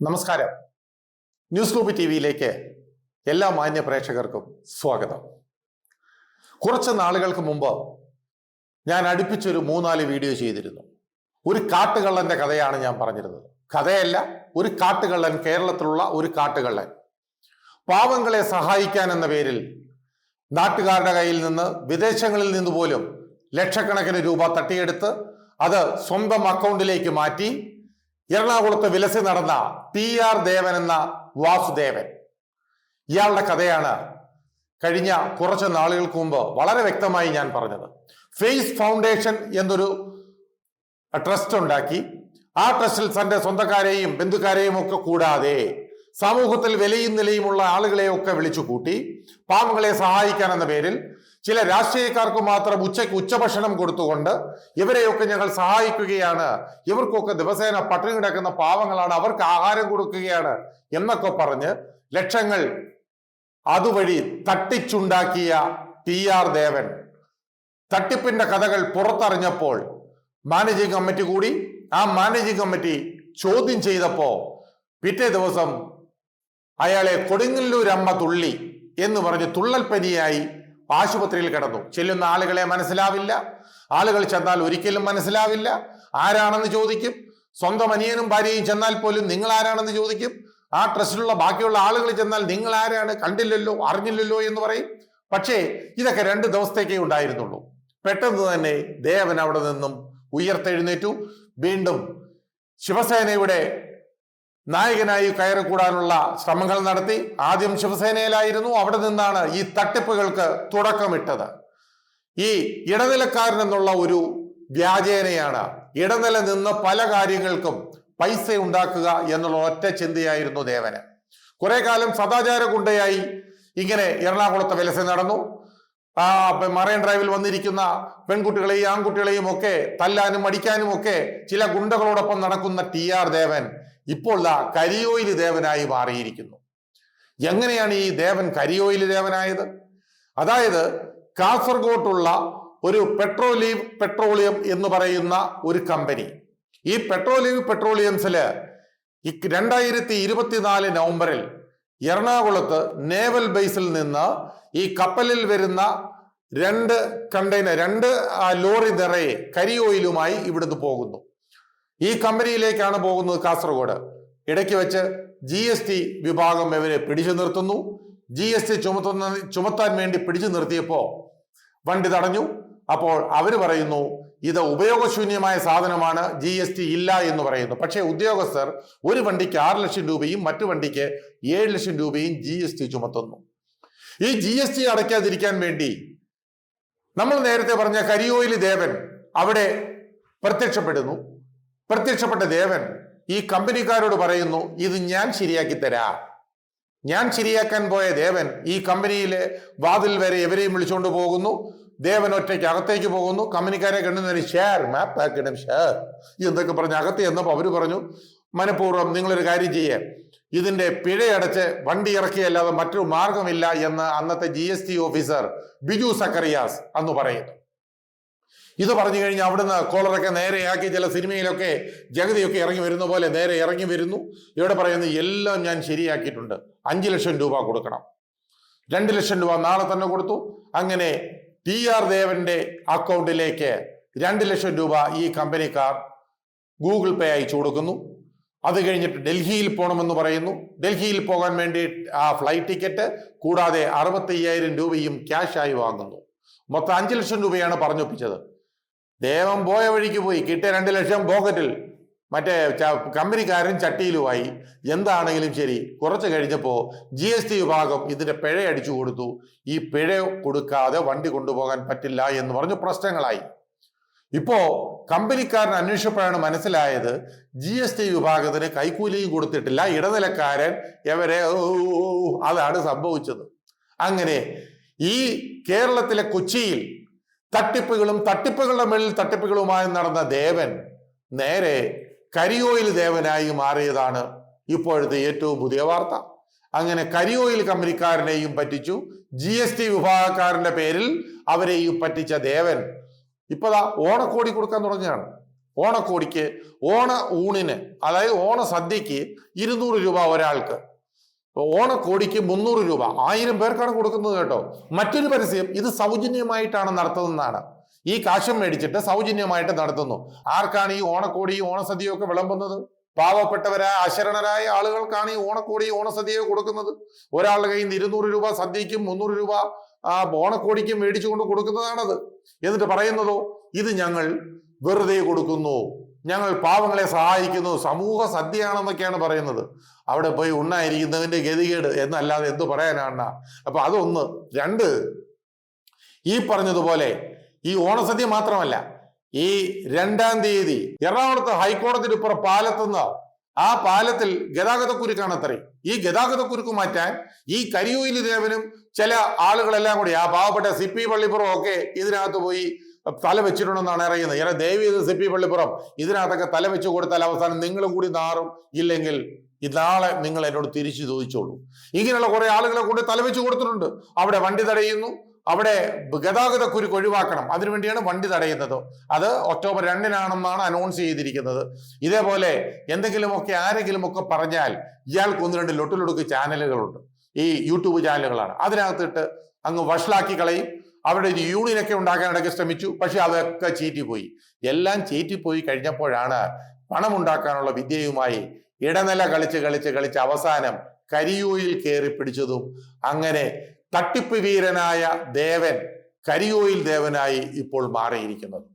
നമസ്കാരം. News group T വിയിലേക്ക് എല്ലാ മാന്യ പ്രേക്ഷകർക്കും സ്വാഗതം. കുറച്ച് നാളുകൾക്ക് മുമ്പ് ഞാൻ അടുപ്പിച്ചൊരു മൂന്നാൽ വീഡിയോ ചെയ്തിരുന്നു. ഒരു കാട്ടുകള്ളന്റെ കഥയാണ് ഞാൻ പറഞ്ഞിരുന്നത്. കഥയല്ല ഒരു കാട്ടുകള്ളൻ കേരളത്തിലുള്ള ഒരു കാട്ടുകള്ളൻ. പാവങ്ങളെ സഹായിക്കാൻ എന്ന പേരിൽ നാട്ടുകാരുടെ കയ്യിൽ നിന്ന് വിദേശങ്ങളിൽ നിന്ന് പോലും ലക്ഷക്കണക്കിന് രൂപ തട്ടിയെടുത്ത് അത് സ്വന്തം അക്കൗണ്ടിലേക്ക് മാറ്റി എറണാകുളത്ത് വിലസി നടന്ന പി ആർ ദേവൻ എന്ന വാസുദേവൻ. ഇയാളുടെ കഥയാണ് കഴിഞ്ഞ കുറച്ച് നാളുകൾക്ക് മുമ്പ് വളരെ വ്യക്തമായി ഞാൻ പറഞ്ഞത്. ഫേസ് ഫൗണ്ടേഷൻ എന്നൊരു ട്രസ്റ്റ് ഉണ്ടാക്കി. ആ ട്രസ്റ്റിൽ തന്റെ സ്വന്തക്കാരെയും ബന്ധുക്കാരെയും ഒക്കെ കൂടാതെ സമൂഹത്തിൽ വിലയും നിലയുമുള്ള ആളുകളെയൊക്കെ വിളിച്ചു കൂട്ടി പാവങ്ങളെ സഹായിക്കാൻ എന്ന പേരിൽ ചില രാഷ്ട്രീയക്കാർക്ക് മാത്രം ഉച്ചയ്ക്ക് ഉച്ചഭക്ഷണം കൊടുത്തുകൊണ്ട് ഇവരെയൊക്കെ ഞങ്ങൾ സഹായിക്കുകയാണ്. ഇവർക്കൊക്കെ ദിവസേന പട്ടിണി കിടക്കുന്ന പാവങ്ങളാണ്. അവർക്ക് ആഹാരം കൊടുക്കുകയാണ് എന്നൊക്കെ പറഞ്ഞ് ലക്ഷങ്ങൾ അതുവഴി തട്ടിച്ചുണ്ടാക്കിയ ടി ആർ ദേവൻ. തട്ടിപ്പിന്റെ കഥകൾ പുറത്തറിഞ്ഞപ്പോൾ മാനേജിംഗ് കമ്മിറ്റി കൂടി ആ മാനേജിംഗ് കമ്മിറ്റി ചോദ്യം ചെയ്തപ്പോ പിറ്റേ ദിവസം അയാളെ കൊടുങ്ങല്ലൂരമ്മ തുള്ളി എന്ന് പറഞ്ഞ് തുള്ളൽപ്പനിയായി ആശുപത്രിയിൽ കിടന്നു. ചെല്ലുന്ന ആളുകളെ മനസ്സിലാവില്ല. ആളുകൾ ചെന്നാൽ ഒരിക്കലും മനസ്സിലാവില്ല. ആരാണെന്ന് ചോദിക്കും. സ്വന്തം അനിയനും ഭാര്യയും ചെന്നാൽ പോലും നിങ്ങൾ ആരാണെന്ന് ചോദിക്കും. ആ ട്രസ്റ്റിലുള്ള ബാക്കിയുള്ള ആളുകൾ ചെന്നാൽ നിങ്ങൾ ആരാണ് കണ്ടില്ലല്ലോ അറിഞ്ഞില്ലല്ലോ എന്ന് പറയും. പക്ഷേ ഇതൊക്കെ രണ്ട് ദിവസത്തേക്കേ ഉണ്ടായിരുന്നുള്ളൂ. പെട്ടെന്ന് തന്നെ ദേവൻ അവിടെ നിന്നും ഉയർത്തെഴുന്നേറ്റു. വീണ്ടും ശിവസേനയുടെ നായകനായി കയറിക്കൂടാനുള്ള ശ്രമങ്ങൾ നടത്തി ആദ്യം ശിവസേനയിലായിരുന്നു. അവിടെ നിന്നാണ് ഈ തട്ടിപ്പുകൾക്ക് തുടക്കമിട്ടത്. ഈ ഇടനിലക്കാരൻ എന്നുള്ള ഒരു വ്യാജേനയാണ് ഇടനില നിന്ന് പല കാര്യങ്ങൾക്കും പൈസ ഉണ്ടാക്കുക എന്നുള്ള ഒറ്റ ചിന്തയായിരുന്നു ദേവന്. കുറെ കാലം സദാചാര ഗുണ്ടയായി ഇങ്ങനെ എറണാകുളത്തെ വിലസ നടന്നു. ആ മറൈൻ ഡ്രൈവിൽ വന്നിരിക്കുന്ന പെൺകുട്ടികളെയും ആൺകുട്ടികളെയും ഒക്കെ തല്ലാനും അടിക്കാനും ഒക്കെ ചില ഗുണ്ടകളോടൊപ്പം നടക്കുന്ന ടി ആർ ദേവൻ ഇപ്പോൾ ദാ കരിയോയിൽ ദേവനായി മാറിയിരിക്കുന്നു. എങ്ങനെയാണ് ഈ ദേവൻ കരിയോയിൽ ദേവനായത്? അതായത് കാസർഗോട്ടുള്ള ഒരു പെട്രോലീവ് പെട്രോളിയം എന്ന് പറയുന്ന ഒരു കമ്പനി. ഈ പെട്രോലീവ് പെട്രോളിയംസിൽ രണ്ടായിരത്തി ഇരുപത്തിനാല് നവംബറിൽ എറണാകുളത്ത് നേവൽ ബേസിൽ നിന്ന് ഈ കപ്പലിൽ വരുന്ന രണ്ട് കണ്ടെയ്നർ രണ്ട് ലോറി നിറയെ കരിയോയിലുമായി ഇവിടുന്ന് പോകുന്നു. ഈ കമ്പനിയിലേക്കാണ് പോകുന്നത് കാസർഗോഡ്. ഇടയ്ക്ക് വെച്ച് ജി എസ് ടി വിഭാഗം ഇവരെ പിടിച്ചു നിർത്തുന്നു. ജി എസ് ടി ചുമത്തുന്ന ചുമത്താൻ വേണ്ടി പിടിച്ചു നിർത്തിയപ്പോ വണ്ടി തടഞ്ഞു. അപ്പോൾ അവർ പറയുന്നു ഇത് ഉപയോഗശൂന്യമായ സാധനമാണ് ജി എസ് ടി ഇല്ല എന്ന് പറയുന്നു. പക്ഷേ ഉദ്യോഗസ്ഥർ ഒരു വണ്ടിക്ക് ആറ് ലക്ഷം രൂപയും മറ്റു വണ്ടിക്ക് ഏഴ് ലക്ഷം രൂപയും ജി എസ് ടി ചുമത്തുന്നു. ഈ ജി എസ് ടി അടയ്ക്കാതിരിക്കാൻ വേണ്ടി നമ്മൾ നേരത്തെ പറഞ്ഞ കരിയോയിൽ ദേവൻ അവിടെ പ്രത്യക്ഷപ്പെടുന്നു. പ്രത്യക്ഷപ്പെട്ട ദേവൻ ഈ കമ്പനിക്കാരോട് പറയുന്നു ഇത് ഞാൻ ശരിയാക്കി തരാം. ഞാൻ ശരിയാക്കാൻ പോയ ദേവൻ ഈ കമ്പനിയിലെ വാതിൽ വരെ എവരെയും വിളിച്ചുകൊണ്ട് പോകുന്നു. ദേവൻ ഒറ്റയ്ക്ക് അകത്തേക്ക് പോകുന്നു. കമ്പനിക്കാരെ കണ്ടുന്നതിന് ഷെയർ മാപ്പ് ആക്കണം ഷെയർ എന്തൊക്കെ പറഞ്ഞ് അകത്ത് ചെന്നപ്പോൾ അവർ പറഞ്ഞു മനഃപൂർവം നിങ്ങളൊരു കാര്യം ചെയ്യേ. ഇതിന്റെ പിഴയടച്ച് വണ്ടി ഇറക്കിയല്ലാതെ മറ്റൊരു മാർഗമില്ല എന്ന് അന്നത്തെ ജി ഓഫീസർ ബിജു സക്കറിയാസ് അന്ന് പറയുന്നു. ഇത് പറഞ്ഞു കഴിഞ്ഞാൽ അവിടുന്ന് കോളറൊക്കെ നേരെയാക്കി ചില സിനിമയിലൊക്കെ ജഗതിയൊക്കെ ഇറങ്ങി വരുന്ന പോലെ നേരെ ഇറങ്ങി വരുന്നു. ഇവിടെ പറയുന്നത് എല്ലാം ഞാൻ ശരിയാക്കിയിട്ടുണ്ട്. അഞ്ച് ലക്ഷം രൂപ കൊടുക്കണം. രണ്ട് ലക്ഷം രൂപ നാളെ തന്നെ കൊടുത്തു. അങ്ങനെ ടി ആർ ദേവന്റെ അക്കൗണ്ടിലേക്ക് രണ്ട് ലക്ഷം രൂപ ഈ കമ്പനിക്കാർ ഗൂഗിൾ പേ അയച്ചു കൊടുക്കുന്നു. അത് കഴിഞ്ഞിട്ട് ഡൽഹിയിൽ പോകണമെന്ന് പറയുന്നു. ഡൽഹിയിൽ പോകാൻ വേണ്ടി ആ ഫ്ലൈറ്റ് ടിക്കറ്റ് കൂടാതെ അറുപത്തി രൂപയും ക്യാഷായി വാങ്ങുന്നു. മൊത്തം അഞ്ച് ലക്ഷം രൂപയാണ് പറഞ്ഞൊപ്പിച്ചത്. ദേവൻ പോയ വഴിക്ക് പോയി. കിട്ടിയ രണ്ട് ലക്ഷം പോക്കറ്റിൽ. മറ്റേ കമ്പനിക്കാരൻ ചട്ടിയിലുമായി. എന്താണെങ്കിലും ശരി. കുറച്ച് കഴിഞ്ഞപ്പോൾ ജി എസ് ടി വിഭാഗം ഇതിന്റെ പിഴ അടിച്ചു കൊടുത്തു. ഈ പിഴ കൊടുക്കാതെ വണ്ടി കൊണ്ടുപോകാൻ പറ്റില്ല എന്ന് പറഞ്ഞു പ്രശ്നങ്ങളായി. ഇപ്പോ കമ്പനിക്കാരൻ അന്വേഷിച്ചപ്പോഴാണ് മനസ്സിലായത് ജി എസ് ടി വിഭാഗത്തിന് കൈക്കൂലിയും കൊടുത്തിട്ടില്ല. ഇടനിലക്കാരൻ എവരെ അതാണ് സംഭവിച്ചത്. അങ്ങനെ ഈ കേരളത്തിലെ കൊച്ചിയിൽ തട്ടിപ്പുകളും തട്ടിപ്പുകളുടെ മേളിൽ തട്ടിപ്പുകളുമായി നടന്ന ദേവൻ നേരെ കരിയോയിൽ ദേവനായി മാറിയതാണ് ഇപ്പോഴത്തെ ഏറ്റവും പുതിയ വാർത്ത. അങ്ങനെ കരിയോയിൽ കമ്പനിക്കാരനെയും പറ്റിച്ചു. ജി എസ് ടി വിഭാഗക്കാരന്റെ പേരിൽ അവരെയും പറ്റിച്ച ദേവൻ ഇപ്പതാ ഓണക്കോടി കൊടുക്കാൻ തുടങ്ങുകയാണ്. ഓണക്കോടിക്ക് ഓണ ഊണിന് അതായത് ഓണ സദ്യക്ക് ഇരുന്നൂറ് രൂപ ഒരാൾക്ക് ഓണക്കോടിക്ക് മുന്നൂറ് രൂപ ആയിരം പേർക്കാണ് കൊടുക്കുന്നത് കേട്ടോ. മറ്റൊരു പരസ്യം ഇത് സൗജന്യമായിട്ടാണ് നടത്തുന്നതാണ്. ഈ കാശം മേടിച്ചിട്ട് സൗജന്യമായിട്ട് നടത്തുന്നു. ആർക്കാണ് ഈ ഓണക്കോടി ഓണസദ്യയും ഒക്കെ വിളമ്പുന്നത്? പാവപ്പെട്ടവരായ അശരണരായ ആളുകൾക്കാണ് ഈ ഓണക്കോടി ഓണസദ്യയോ കൊടുക്കുന്നത്. ഒരാളുടെ കയ്യിൽ നിന്ന് ഇരുന്നൂറ് രൂപ സദ്യക്കും മുന്നൂറ് രൂപ ആ ഓണക്കോടിക്കും മേടിച്ചുകൊണ്ട് കൊടുക്കുന്നതാണത്. എന്നിട്ട് പറയുന്നതോ ഇത് ഞങ്ങൾ വെറുതെ കൊടുക്കുന്നു. ഞങ്ങൾ പാവങ്ങളെ സഹായിക്കുന്നു. സമൂഹ സദ്യയാണെന്നൊക്കെയാണ് പറയുന്നത്. അവിടെ പോയി ഉണ്ണായിരിക്കുന്നതിന്റെ ഗതികേട് എന്നല്ലാതെ എന്തു പറയാനാണ്? അപ്പൊ അതൊന്ന്. രണ്ട് ഈ പറഞ്ഞതുപോലെ ഈ ഓണസദ്യ മാത്രമല്ല ഈ രണ്ടാം തീയതി എറണാകുളത്ത് ഹൈക്കോടതിയുടെ ഇപ്പുറം പാലത്തുനിന്ന് ആ പാലത്തിൽ ഗതാഗതക്കുരുക്കാണ് അത്രേ ഈ ഗതാഗതക്കുരുക്ക് മാറ്റാൻ ഈ കരിയൂലി ദേവനും ചില ആളുകളെല്ലാം കൂടി ആ പാവപ്പെട്ട സി പി പള്ളിപ്പുറം ഒക്കെ ഇതിനകത്ത് പോയി തല വെച്ചിട്ടുണ്ടെന്നാണ് അറിയുന്നത്. ഏറെ ദേവി സി പി പള്ളിപ്പുറം ഇതിനകത്തൊക്കെ തല വെച്ച് കൊടുത്താൽ അവസാനം നിങ്ങളും കൂടി നാറും. ഇല്ലെങ്കിൽ ഇതാളെ നിങ്ങൾ എന്നോട് തിരിച്ചു ചോദിച്ചോളൂ. ഇങ്ങനെയുള്ള കുറെ ആളുകളെ കൊണ്ട് തല വെച്ച് കൊടുത്തിട്ടുണ്ട്. അവിടെ വണ്ടി തടയുന്നു. അവിടെ ഗതാഗത കുരുക്ക് ഒഴിവാക്കണം. അതിനുവേണ്ടിയാണ് വണ്ടി തടയുന്നത്. അത് ഒക്ടോബർ രണ്ടിനാണെന്നാണ് അനൗൺസ് ചെയ്തിരിക്കുന്നത്. ഇതേപോലെ എന്തെങ്കിലുമൊക്കെ ആരെങ്കിലുമൊക്കെ പറഞ്ഞാൽ ഇയാൾക്ക് ഒന്ന് രണ്ട് ലൊട്ടിലൊടുക്ക് ചാനലുകളുണ്ട് ഈ യൂട്യൂബ് ചാനലുകളാണ് അതിനകത്തിട്ട് അങ്ങ് വഷളാക്കി കളയും. അവിടെ ഒരു യൂണിയനൊക്കെ ഉണ്ടാക്കാനൊക്കെ ശ്രമിച്ചു. പക്ഷെ അതൊക്കെ ചീറ്റിപ്പോയി. എല്ലാം ചീറ്റിപ്പോയി കഴിഞ്ഞപ്പോഴാണ് പണം ഉണ്ടാക്കാനുള്ള വിദ്യയുമായി ഇടനില കളിച്ച് കളിച്ച് കളിച്ച് അവസാനം കരിയൂരിൽ കയറി പിടിച്ചതും അങ്ങനെ തട്ടിപ്പ് വീരനായ ദേവൻ കരിയോയിൽ ദേവനായി ഇപ്പോൾ മാറിയിരിക്കുന്നത്.